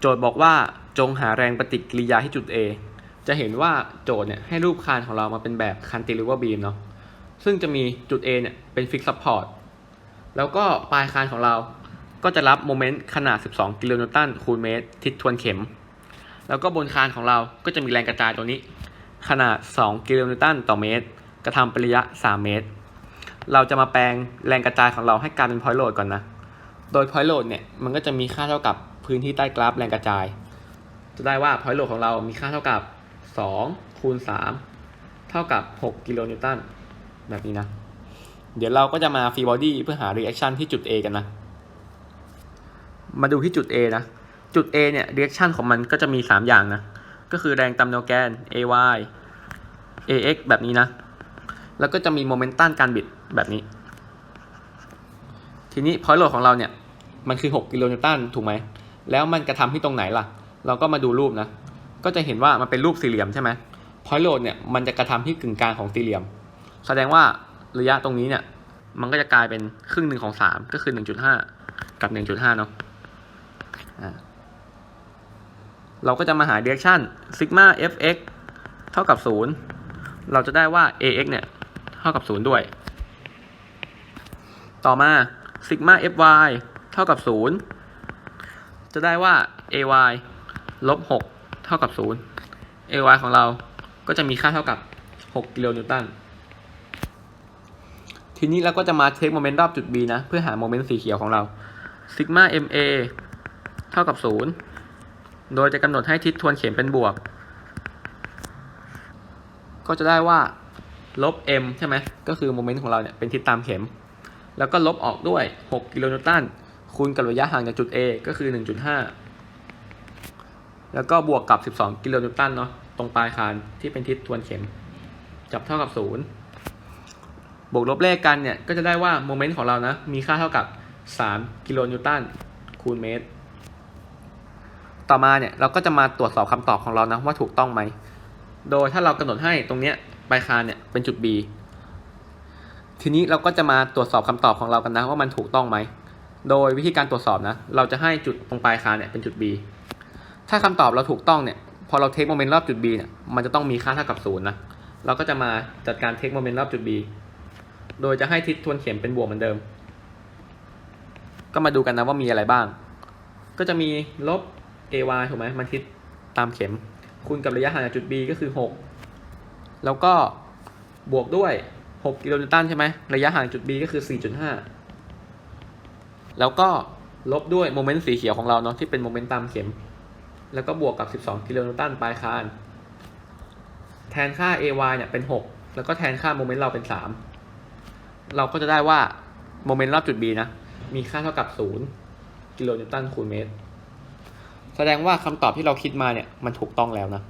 โจทย์บอกว่าจงหาแรงปฏิกิริยาที่จุด A จะเห็นว่าโจทย์เนี่ยให้รูปคานของเรามาเป็นแบบ cantilever beam เนาะ ซึ่งจะมีจุด A เนี่ยเป็น fixed support แล้วก็ปลายคานของเราก็จะรับโมเมนต์ขนาด 12 กิโลนิวตันคูณเมตร ทิศทวนเข็ม แล้วก็บนคานของเราก็จะมีแรงกระจายตัวนี้ ขนาด 2 กิโลนิวตันต่อเมตร กระทำเป็นระยะ 3 เมตร เราจะมาแปลงแรงกระจายของเราให้กลายเป็น point load ก่อนนะ โดย point load เนี่ยมันก็จะมีค่าเท่ากับ พื้นที่ใต้กราฟแรงกระจาย จะได้ว่า point load ของเรามีค่าเท่ากับ 2 คูณ 3 เท่ากับ 6 กิโลนิวตันแบบนี้นะ เดี๋ยวเราก็จะมา free body เพื่อหา reaction ที่จุด A กันนะ มาดูที่จุด A นะ จุด A เนี่ย reaction ของมันก็จะมี 3 อย่างนะ ก็คือแรงตามแนวแกน AY AX แบบนี้นะ แล้วก็จะมีโมเมนตัมการบิดแบบนี้ ทีนี้ point load ของเราเนี่ย มันคือ 6 กิโลนิวตันถูกไหม แล้วมันกระทำที่ตรงไหนล่ะ เราก็มาดูรูปนะ ก็จะเห็นว่ามันเป็นรูปสี่เหลี่ยมใช่ไหม point load เนี่ยมันจะกระทำที่กึ่งกลางของสี่เหลี่ยม แสดงว่าระยะตรงนี้เนี่ย มันก็จะกลายเป็นครึ่งหนึ่งของสามก็คือ1.5กับ1.5เนาะอ่าเนาะเราก็จะมาหา direction sigma fx เท่ากับ0เราจะได้ว่า ax เนี่ย เท่ากับ0ด้วย ต่อมา sigma fy เท่ากับ0 จะได้ว่า ay ลบ6เท่ากับ 0 ay ของเราก็จะมีค่าเท่ากับ 6 กิโลนิวตัน ทีนี้เราก็จะมาเทคโมเมนต์รอบจุด B นะ เพื่อหาโมเมนต์สีเขียวของเรา sigma ma เท่ากับ 0 โดยจะกำหนดให้ทิศทวนเข็มเป็นบวก ก็จะได้ว่าลบ m ใช่ไหม ก็คือโมเมนต์ของเราเนี่ยเป็นทิศตามเข็ม แล้วก็ลบออกด้วย 6 กิโลนิวตัน คูณกับระยะห่างจากจุด A ก็คือ 1.5 แล้วก็บวกกับ 12 กิโลนิวตันเนาะตรงปลายคานที่เป็นทิศทวนเข็ม จับเท่ากับ 0 บวกลบเลขกันเนี่ย ก็จะได้ว่าโมเมนต์ของเรานะ มีค่าเท่ากับ 3 กิโลนิวตันคูณเมตร ต่อมาเนี่ย เราก็จะมาตรวจสอบคำตอบของเรานะว่าถูกต้องไหม โดยถ้าเรากำหนดให้ตรงเนี้ยปลายคานเนี่ยเป็นจุด B ทีนี้เราก็จะมาตรวจสอบคำตอบของเรากันนะว่ามันถูกต้องไหม โดยวิธีการตรวจสอบนะ เราจะให้จุดตรงปลายคานเนี่ยเป็นจุด B ถ้าคำตอบเราถูกต้องเนี่ย พอเราเทคโมเมนต์รอบจุด B เนี่ย มันจะต้องมีค่าเท่ากับศูนย์นะ เราก็จะมาจัดการเทคโมเมนต์รอบจุด B โดยจะให้ทิศทวนเข็มเป็นบวกเหมือนเดิม ก็มาดูกันนะว่ามีอะไรบ้าง ก็จะมีลบ ay ถูกไหมมันทิศตามเข็ม คูณกับระยะห่างจากจุด B ก็คือ 6 แล้วก็บวกด้วย 6 กิโลนิวตันใช่ไหม ระยะห่างจุด B ก็คือ 4.5 แล้วก็ลบด้วยโมเมนต์สีเขียวของเราเนาะที่เป็นโมเมนต์ตามเข็ม แล้วก็บวกกับ 12 กิโลนิวตันปลายคาน แทนค่า ay เนี่ยเป็น 6 แล้วก็แทนค่าโมเมนต์เราเป็น 3 เราก็จะได้ว่าโมเมนต์รอบจุด B นะ มีค่าเท่ากับ 0 กิโลนิวตันคูณเมตร แสดงว่าคำตอบที่เราคิดมาเนี่ยมันถูกต้องแล้วนะ